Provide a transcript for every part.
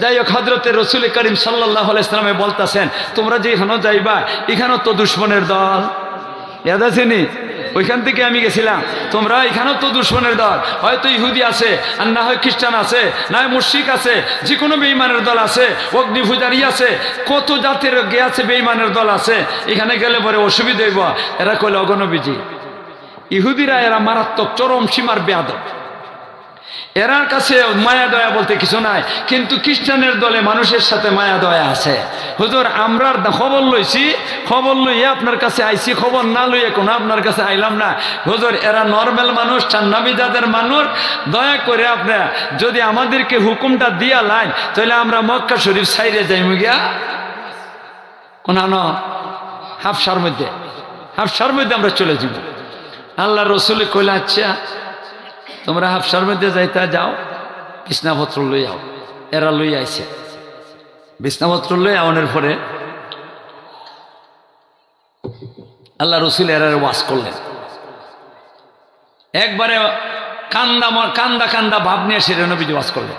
যাই হোক হজরতের রসুল করিম সাল্লাহ ইসলামে বলতেছেন, তোমরা যে এখানেও যাইবা, এখানেও তো দুশ্মনের দল। ইয়াদ আছেনি ওইখান থেকে আমি গেছিলাম। তোমরা এখানেও তো দুশ্মনের দল। হয়তো ইহুদি আছে, আর না হয় খ্রিস্টান আছে, না হয় মুশিক আছে যে কোনো বেইমানের দল আছে অগ্নিপূজারি আছে, কত জাতির গে আছে বেইমানের দল আছে, এখানে গেলে পরে অসুবিধা হইব। এরা কইলে, অগণবিজি। ইহুদিরা এরা মারাত্মক চরম সীমার বেয়াদব। এরার কাছে মায়া দয়া বলতে কিছু নাই, কিন্তু খ্রিস্টানের দলে মানুষের সাথে মায়া দয়া আছে। হুজুর আমরা খবর লইছি, খবর লইয়ে আপনার কাছে আইছি, খবর না লইয়ে কোনো আপনার কাছে আইলাম না। হুজুর, এরা নর্মাল মানুষ চান্নাবিজাদের মানুষ। দয়া করে আপনার যদি আমাদেরকে হুকুমটা দিয়া লাইন, তাহলে আমরা মক্কা শরীফ সাইরে যাই গিয়া। কোন হাফসার মধ্যে হাফসার মধ্যে আমরা চলে যাব আল্লাহ রসুল কইলা আচ্ছা তোমরা হাফসার মধ্যে যাইতে যাও কৃষ্ণাপত্র লই যাও এরা লই আইছে। বিছনাপত্র লই আওয়ানোর পরে আল্লাহ রসুল এরার ওয়াশ করলেন। একবারে কান্দা কান্দা কান্দা ভাব নিয়ে সেরে নবীজি ওয়াশ করলেন।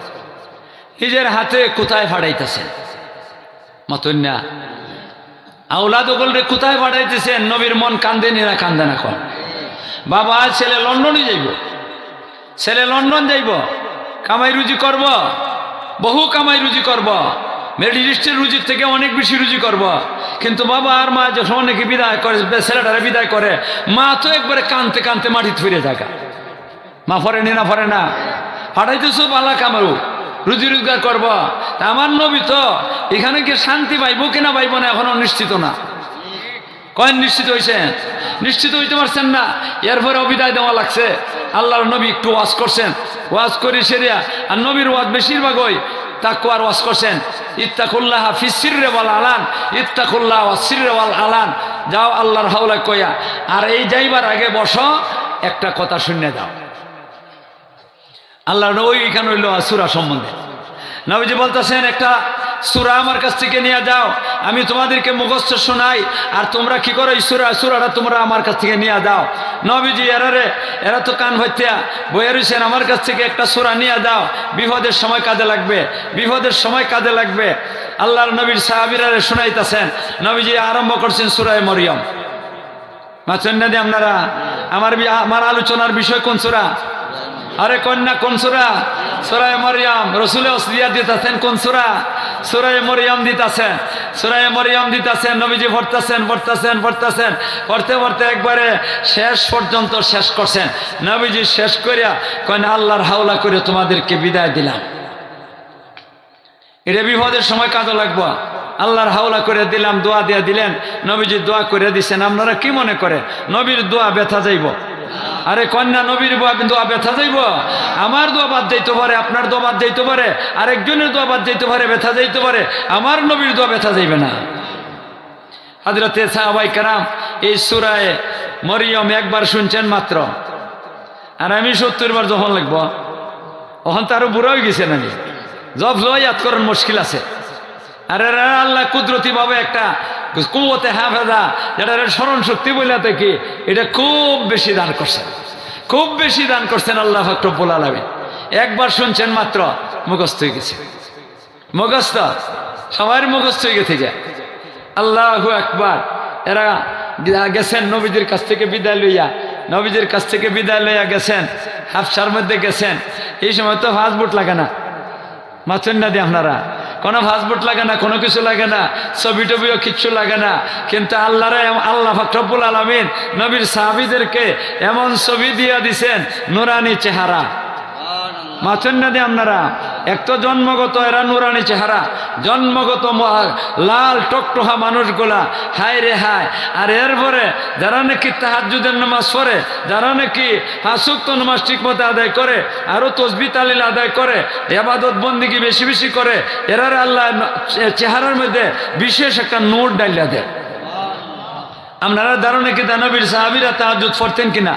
নিজের হাতে কোথায় ফাড়াইতেছেন মতন্যা আউলাদ ওগলরে কোথায় ফাড়াইতেছেন নবীর মন কান্দেনি না কান্দে না কন। বাবা ছেলে লন্ডনে যাইব। ছেলে লন্ডন যাইব, কামাই রুজি করব, বহু কামাই রুজি করব মেডিলিস্টের রুজির থেকে অনেক বেশি রুজি করব। কিন্তু বাবা আর মা যখন অনেকে বিদায় করে, ছেলেটারে বিদায় করে, মা তো একবারে কানতে কানতে মাটি ফিরে থাকা মা ফরেনি না ফরে না। ফাটাইতেছো বালা কামারু, রুজি রোজগার করব। আমার নবী তো এখানে কি শান্তি পাইবো কিনা পাইবো না এখনও নিশ্চিত না। কয়েন নিশ্চিত হয়েছেন নিশ্চিত হইতে পারছেন না। এরপরে অবিদায় দেওয়া লাগছে। আল্লাহর নবী একটু ওয়াজ করছেন। ওয়াজ করি সেরিয়া, আর নবীর ওয়াজ বেশিরভাগ ওই তাকুয়ার ওয়াজ করছেন। ইত্তাকুল্লাহ ফিসিরে ওয়াল আলান, ইত্তাকুল্লাহ ওয়াসিরে ওয়াল আলান। যাও আল্লাহর হাওলা কইয়া, আর এই যাইবার আগে বসো, একটা কথা শুনে দাও। আল্লাহ ওই এখানে হইল সুরা সম্বন্ধে। নবীজি বলতেছেন, একটা সুরা আমার কাছ থেকে নিয়ে যাও। আমি তোমাদেরকে মুখস্থ শোনাই। আর তোমরা কি করো এই সুরা সুরাটা তোমরা আমার কাছ থেকে নিয়ে দাও নবীজি, এরা রে, এরা তো কান ভত্যা বইয়া রয়েছেন আমার কাছ থেকে একটা সুরা নিয়ে দাও বিপদের সময় কাজে লাগবে। বিপদের সময় কাজে লাগবে। আল্লাহর নবীর সাহাবিরা রে শোনাইতেছেন। নবীজি আরম্ভ করছেন সুরায় মরিয়ম। মাছেন আপনারা? আমার আমার আলোচনার বিষয় কোন সুরা? আরে কন্যা কোন সুরা? সুরায় মরিয়াম। রসুলে অসলিয়া দিতেছেন কোন সুরা? সুরায় মরিয়াম দিতেছেন, সুরায় মরিয়াম দিতেছেন, নবীজি ভরতেছেন ভরতেছেন ভরতেছেন পড়তে পড়তে একবারে শেষ পর্যন্ত শেষ করছেন। নবীজি শেষ করিয়া কন্যা আল্লাহর হাওলা করে তোমাদেরকে বিদায় দিলাম। এটা বিপদের সময় কাজে লাগবো। আল্লাহর হাওলা করে দিলাম, দোয়া দিয়ে দিলেন, নবীজি দোয়া করে দিছেন। আপনারা কি মনে করে? নবীর দোয়া ব্যথা যাইব। আরে কন্যা নবীর দোয়া ব্যথা যাইব? আমার দোয়া বাদ যাইতে পারে, আপনার দোয়া বাদ যাইতে পারে, আরেকজনের দোয়া বাদ যাইতে পারে, ব্যথা যাইতে পারে, আমার নবীর দোয়া ব্যথা যাইবে না। হাজরতে সাহাবাই কারাম, এই সুরায় মরিয়ম একবার শুনছেন মাত্র। আর আমি সত্তর বার যখন লাগবো তখন তো আরও বুড়া হয়ে গেছে নানি জব জয় ইয়াদ করার মুশকিল আছে। আর আল্লাহ কুদরতি ভাবে একটা কুয়াতে হাফেজা। যেটা স্মরণ শক্তি বলে কি এটা খুব বেশি দান করছেন। খুব বেশি দান করছেন আল্লাহ ফকরবুল আলমী একবার শুনছেন মাত্র, মুখস্থ হয়ে গেছে। মুখস্থ? সবার মুখস্থ হয়ে গেছে আল্লাহ একবার এরা গেছেন নবীজির কাছ থেকে বিদায় লইয়া। নবীজির কাছ থেকে বিদায় লইয়া গেছেন, হাফসার মধ্যে গেছেন। এই সময় তো ফাঁস বুট লাগে না। মাছেন না দিয়ে আপনারা। কোনো ভাসপোর্ট লাগে না কোনো কিছু লাগে না ছবি টবিও কিচ্ছু লাগে না। কিন্তু আল্লাহরে আল্লাহ ফকরবুল আলমিন নবীর সাহাবিদেরকে এমন ছবি দিয়া দিছেন নুরানি চেহারা। মাছেন না দিয়ে আপনারা এক তো জন্মগত এরা নুরানি চেহারা, জন্মগত লাল টকটহা মানুষগুলা, হায় রে হায়। আর এরপরে যারা নাকি তাহাজুদের নামাজ পড়ে, যারা নাকি হাসুক্ত নামাজ ঠিক মতো আদায় করে আরও তসবি তালিল আদায় করে, এবাদত বন্দিগি বেশি বেশি করে, এরার আল্লাহ চেহারার মধ্যে বিশেষ একটা নোট ডাইলা দেয়। আপনারা দারুণে কি দানবীর সাহাবিরা তাহাজুদ পড়তেন কিনা?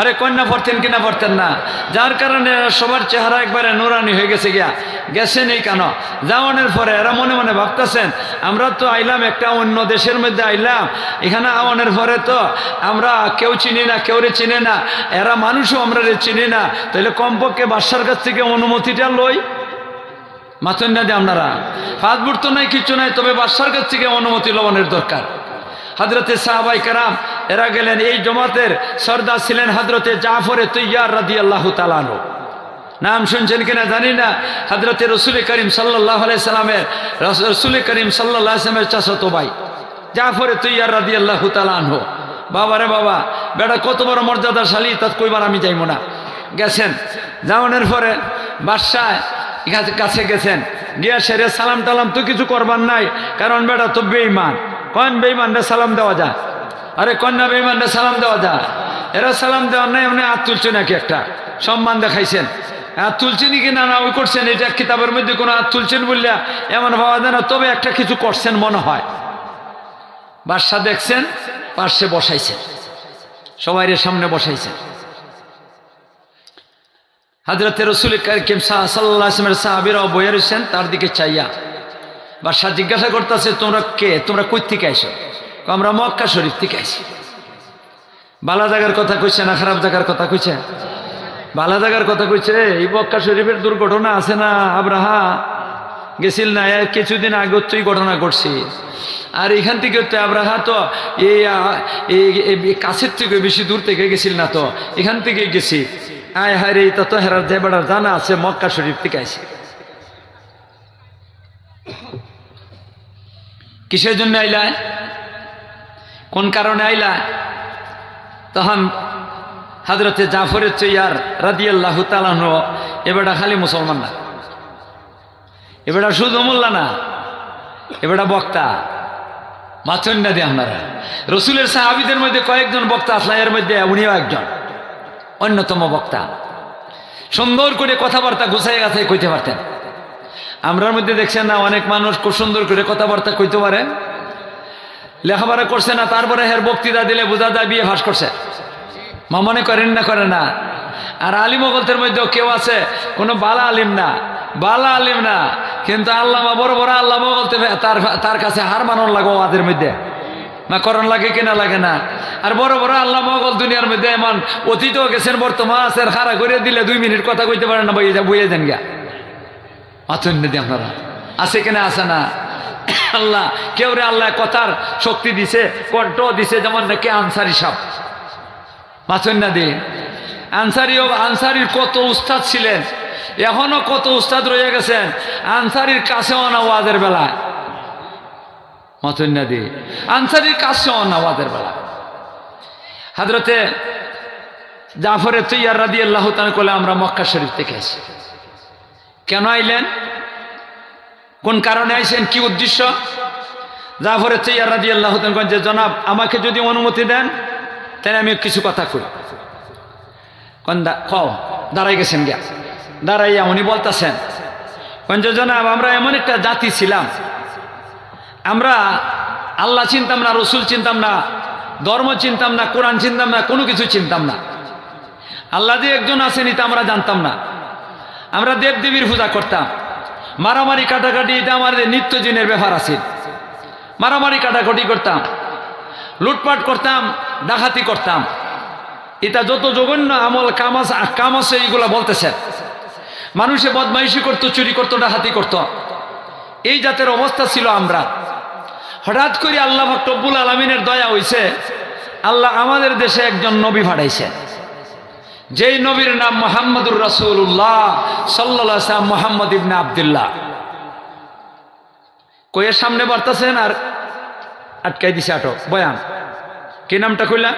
আরে কন্যা পড়তেন, কিনা পড়তেন না। যার কারণে সবার চেহারা একবারে নোরানি হয়ে গেছে গিয়া। গেছেন এই কেন? যাওয়ানোর পরে এরা মনে মনে ভাবতেছেন, আমরা তো আইলাম একটা অন্য দেশের মধ্যে আইলাম। এখানে আওয়ানোর পরে তো আমরা কেউ চিনি না, কেউ রে চিনে না। এরা মানুষও আমরা রে চিনি না। তাহলে কমপক্ষে বাদশার কাছ থেকে অনুমতিটা লই। মাথুন না দিয়ে আপনারা। ফাঁদবুট তো নাই কিছু নাই, তবে বাদশার কাছ থেকে অনুমতি লবণের দরকার। হাজরতে সাহাবাই কারাম এরা গেলেন এই জমাতের সর্দার ছিলেন হাজরতে জাফরে তৈয়ার রাদি আল্লাহ তালানো নাম শুনছেন কিনা জানি না। হাজরতে রসুল করিম সাল্লাহ সাল্লামের, রসুল করিম সাল্লাহ আসলামের চাষত ভাই। জাফরে তৈয়ার রাদি আল্লাহ তালানহ বাবা রে বাবা, বেটা কত বড় মর্যাদাশালী তাত কইবার আমি যাইব না। গেছেন। যাওয়ানোর পরে বাদশায় কাছে- গেছেন। গিয়া সেরে সালাম টালাম তো কিছু করবার নাই, কারণ বেটা তো বেইমান কন বেইমানরে সালাম দেওয়া যায়? আরে কন্যা বেইমানরে সালাম দেওয়া যায় এরা সালাম দেওয়ার নাই এমনি হাত তুলছে নাকি একটা। সম্মান দেখাইছেন। হাত তুলছেন কি না না, ওই করছেন। এটা কিতাবের মধ্যে কোনো হাত তুলছেন বললে এমন ভাবা যায় না, তবে একটা কিছু করছেন মনে হয়। বাদশা দেখছেন, পার্শ্বে বসাইছেন। সবাইয়ের সামনে বসাইছেন। হাজরতে রসুল কারিম সাল্লামের সাহাবিরাও বইয়ে রয়েছেন তার দিকে চাইয়া। বাদশাহ জিজ্ঞাসা করতেছে, তোমরা কে? তোমরা কই থেকে আমরা মক্কা শরীফ থেকে আইসি বালা জাগার কথা কইছে না খারাপ জায়গার কথা কইছে? বালা জাগার কথা কইছে, এই মক্কা শরীফের দুর্ঘটনা আছে না, আব্রাহা? গেছিল না? কিছুদিন আগে তুই ঘটনা ঘটছি। আর এখান থেকে তো আব্রাহা তো এই কাছের থেকে বেশি দূর থেকে গেছিল না তো, এখান থেকে গেছি। আয় হায় রে তা তো হেরার যে বেড়ার জানা আছে, মক্কা শরীফ থেকে আইসি কিসের জন্য আইলায় কোন কারণে আইলা? তখন হাজরতে জাফরের চৈয়ার রাদিয়াল্লাহ তালাহ এবারটা খালি মুসলমান না। এবারটা শুধু মোল্লা না এবারটা বক্তা। মাথন না দিয়ে আপনারা। রসুলের সাহাবিদের মধ্যে কয়েকজন বক্তা আসলা এর মধ্যে উনিও একজন, অন্যতম বক্তা। সুন্দর করে কথাবার্তা গুছাই গাছাই কইতে পারতেন। আমরার মধ্যে দেখছেন না, অনেক মানুষ খুব সুন্দর করে কথাবার্তা কইতে পারে। লেখাপড়া করছে না, তারপরে হের বক্তৃতা দিলে বোঝা যায় বিয়ে ভাস করছে। মা মনে করেন না, করে না। আর আলিম গল্পের মধ্যেও কেউ আছে, কোনো বালা আলিম না। বালা আলিম না, কিন্তু আল্লাহ বড় বড় আল্লাহ বলতে তার তার কাছে হার মানন লাগো ওদের মধ্যে। না করণ লাগে কিনা লাগে না। আর বড় বড় আল্লাহ মগল দুনিয়ার মধ্যে এমন অতীতও গেছেন, বর্তমান আছে আর খাড়া করে দিলে দুই মিনিট কথা কইতে পারেন না, বইয়ে যা দেন গা মাথুন দিয়ে আপনারা। আছে কিনা, আছে না? আল্লাহ, কেউ রে আল্লাহ কথার শক্তি দিছে কণ্ঠ দিছে, যেমন নাকি আনসারি সাপ মাথুন না আনসারি আনসারির কত উস্তাদ ছিলেন, এখনও কত উস্তাদ রয়ে গেছেন, আনসারির কাছেও না ওয়াজের বেলায়। মাথুন না দিয়ে আনসারির কাছেও না ওয়াজের বেলায়। হাজরতে জাফরের তৈয়ার রাদি আল্লাহ করলে আমরা মক্কা শরীফ থেকে এসেছি কেন আইলেন? কোন কারণে আইছেন কি উদ্দেশ্য? জাফরের তৈয়ার রাদি আল্লাহ যে, জনাব, আমাকে যদি অনুমতি দেন, তাহলে আমি কিছু কথা কই। কন দা ক দাঁড়াই গেছেন গিয়া। দাঁড়াইয়া উনি বলতেছেন, কোন যে, জনাব, আমরা এমন একটা জাতি ছিলাম। আমরা আল্লাহ চিনতাম না, রসুল চিনতাম না, ধর্ম চিনতাম না, কোরআন চিনতাম না, কোনো কিছু চিনতাম না। আল্লাহ যে একজন আছেন, এটা আমরা জানতাম না। আমরা দেবদেবীর পূজা করতাম। মারামারি কাটাকাটি এটা আমাদের নিত্যদিনের ব্যাপার আছে। মারামারি কাটাকাটি করতাম, লুটপাট করতাম, ডাকাতি করতাম। এটা যত জঘন্য আমল কামাস কাম আছে, এইগুলা বলতেছেন মানুষে বদমাইশি করতো, চুরি করতো, ডাকাতি করতো। এই জাতের অবস্থা ছিল আমরা। হঠাৎ করে আল্লাহ টব্বুল আলমিনের দয়া হইছে, আল্লাহ আমাদের দেশে একজন নবী ভাড়াইছে যেই নবীর নাম মোহাম্মদুর রাসুল্লাহ সাল্লাহ সাল্লাম মোহাম্মদ ইবনে আবদুল্লাহ। কইয়ের সামনে বাড়তেছেন আর আটকাই দিছে আটক। বয়ান। কে নামটা কইলা?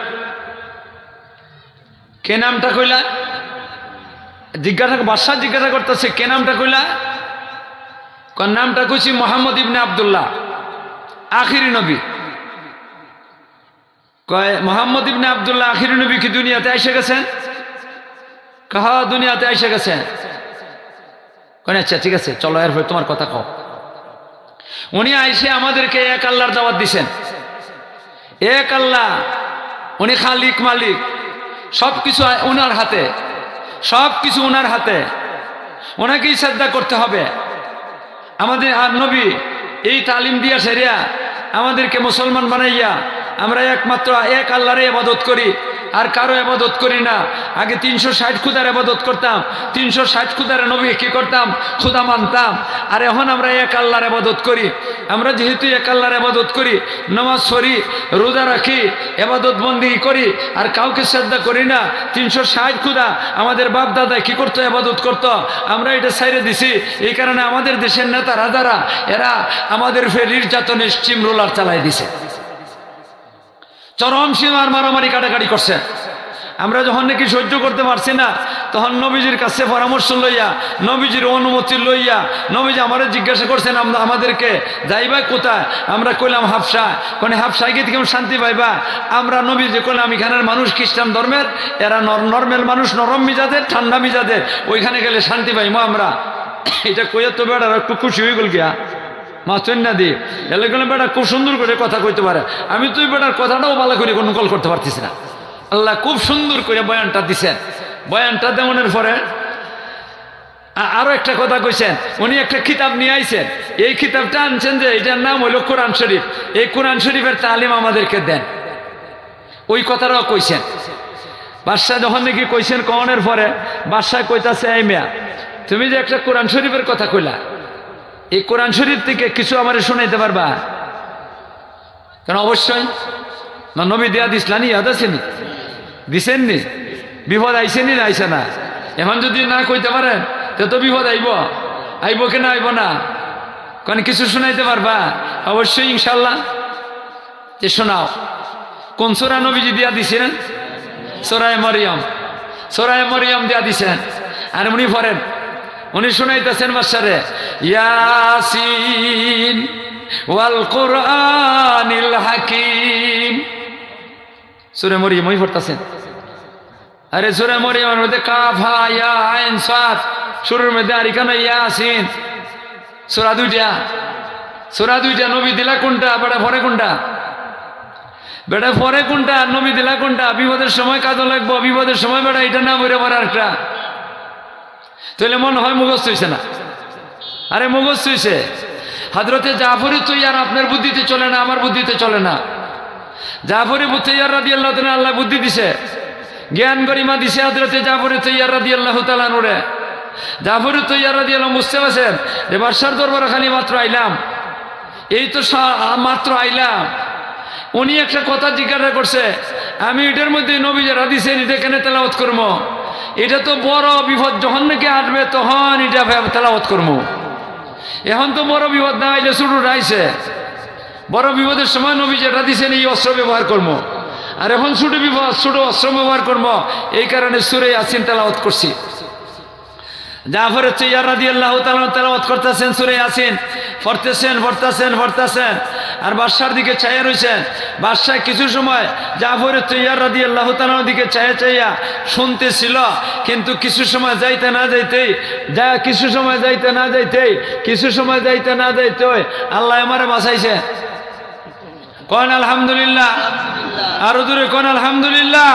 কে নামটা কইলা? জিজ্ঞাসা বাদশাহ জিজ্ঞাসা করতেছে, কে নামটা কইলা? কোন নামটা কইছি মোহাম্মদ ইবনে আবদুল্লাহ। আখিরি নবী। কয়, মোহাম্মদ ইবনে আবদুল্লাহ আখিরি নবী কি দুনিয়াতে এসে গেছেন? কাহা দুনিয়াতে এসে গেছে? কেন আচ্ছা ঠিক আছে, চলো, এরপরে তোমার কথা কও। উনি আইসে আমাদেরকে এক আল্লাহর দাওয়াত দিছেন। এক আল্লাহ, উনি খালিক মালিক। সব কিছু ওনার হাতে সব কিছু ওনার হাতে। ওনাকেই শ্রদ্ধা করতে হবে। আমাদের আর নবী এই তালিম দিয়া সেরিয়া আমাদেরকে মুসলমান বানাইয়া আমরা একমাত্র এক আল্লাহরে ইবাদত করি। আর কারও আবাদত করি না। আগে তিনশো ষাট খুদার আবাদত করতাম। তিনশো ষাট খুদার নবী কি করতাম? খুদা মানতাম। আর এখন আমরা এক আল্লাহর আবাদত করি। আমরা যেহেতু এক আল্লাহর আবাদত করি, নামাজ পড়ি, রোজা রাখি, আবাদত বন্দি করি, আর কাউকে শ্রদ্ধা করি না, তিনশো ষাট খুদা আমাদের বাপ দাদা কি করতো, আবাদত করতো? আমরা এটা সাইরে দিছি। এই কারণে আমাদের দেশের নেতা রাজারা এরা আমাদের ফের নির্যাতনের স্টিম রোলার চালাই দিছে। চরম সীমার মারামারি কাটাকাটি করছে। আমরা যখন নাকি সহ্য করতে পারছি না, তখন নবীজির কাছে পরামর্শ লইয়া, নবীজির অনুমতি লইয়া, নবীজি আমাদের জিজ্ঞাসা করছেন, আমরা আমাদেরকে যাইবা কোথায়? আমরা কইলাম, হাফসা। কোনে হাফসায় গিয়ে কেমন শান্তি পাইবা। আমরা নবীজি কইলাম, এখানের মানুষ খ্রিস্টান ধর্মের, এরা নর্মেল মানুষ, নরম মিজাদের ঠান্ডা মিজাদের ওইখানে গেলে শান্তি পাইমো আমরা। এটা কইয়া তো বেড়ার একটু খুশি হয়ে গেল গিয়া। মাস্টার না দি এলে গেলে বেটা খুব সুন্দর করে কথা কইতে পারে। আমি তুই বেটার কথাটাও ভালো করে কোনো কল করতে পারতিস না। আল্লাহ খুব সুন্দর করে বয়ানটা দিছেন। বয়ানটা দেওয়ানোর পরে আরও একটা কথা কইছেন। উনি একটা কিতাব নিয়ে আইছেন। এই কিতাবটা আনছেন যে, এটার নাম হইল কোরআন শরীফ। এই কোরআন শরীফের তালিম আমাদেরকে দেন। ওই কথাটাও কইছেন। বাদশাহ যখন নাকি কইছেন কনের পরে, বাদশাহ কইতাছে, এই মেয়া, তুমি যে একটা কোরআন শরীফের কথা কইলা এই কোরআন শরীফ থেকে কিছু আমার শোনাইতে পারবা? কেন অবশ্যই? না, নবী দেয়া দিসলানি ইয়াদ আছেনি দিছেন নি বিপদ আইসেনি না আইসে না। এখন যদি না কইতে পারেন, তে তো বিপদ আইব। আইব কেন আইব না? কারণ কিছু শোনাইতে পারবা? অবশ্যই ইনশাল্লাহ যে শোনাও। কোন সোরা নবীজি দিয়া দিছেন? সোরায় মরিয়ম। সোরায় মরিয়ম দিয়া দিছেন। আর উনি পড়েন উনি শুনাইতেছেন বাসারে ইয়াসিন ওয়াল কোরআনিল হাকিম। সুরে মরিয়ম, ওই পড়তেছেন। আরে সুরে মরিয়মের মধ্যে কাফা, ইয়া, আইন সাত সুরের মধ্যে আর এখানে ইয়াসিন। সুরা দুইটা। সুরা দুইটা, নবী দিলা কোনটা, বেটা পরে কোনটা? বেটা পরে কোনটা, নবী দিলা কোনটা? বিপদের সময় কাজও লাগবো, বিপদের সময় বেটা, এটা না বইরে পরে আরেকটা তাহলে মনে হয় মুখস্থ হয়েছে না। আরে মুখস্থ হয়েছে হাজরতে জাফরি তৈয়ার আপনার বুদ্ধিতে চলে না, আমার বুদ্ধিতে চলে না। জাফরি তৈয়ার রাদি আল্লাহ আল্লাহ বুদ্ধি দিছে। জ্ঞান গরিমা দিছে হাজরতে জাফরি তৈয়ার রাদি আল্লাহ তালা নুরে জাফরি তৈয়ার রাদি আল্লাহ বুঝতে পারছেন? যে বাদশার দরবার খালি মাত্র আইলাম। এই তো মাত্র আইলাম। উনি একটা কথা জিজ্ঞাসা করছে, আমি এটার মধ্যে নবী যারা দিছেন এটা কেন তেলাওয়াত করব। এটা তো বড় বিপদ, যখন নাকি আসবে তখন এটা তেলাওয়াত করব। এখন তো বড় বিপদ না আইলে শুরু রাইছে। বড় বিপদের সময় নবী যেটা দিছেন, এই অস্ত্র ব্যবহার করব। আর এখন ছোট বিপদ, ছোট অস্ত্র ব্যবহার করব। এই কারণে সুরে আসিন তেলাওয়াত করছি। জাফরের তৈয়ার রাদি আল্লাহ তেলাওয়াত করতেছেন সুরে আসিন পড়তেছেন পড়তেছেন পড়তেছেন। আর বাদশার দিকে চাইয়া রয়েছেন বাদশাহ কিছু সময় জাফরের তৈয়ার রাদি আল্লাহ তালার দিকে চাইয়া চাইয়া শুনতেছিল, কিন্তু কিছু সময় যাইতে না যাইতেই, যা কিছু সময় যাইতে না যাইতেই, কিছু সময় যাইতে না যাইতেই আল্লাহ আমারে বাঁচাইছে। কন আলহামদুলিল্লাহ? আরও দূরে কন আলহামদুলিল্লাহ?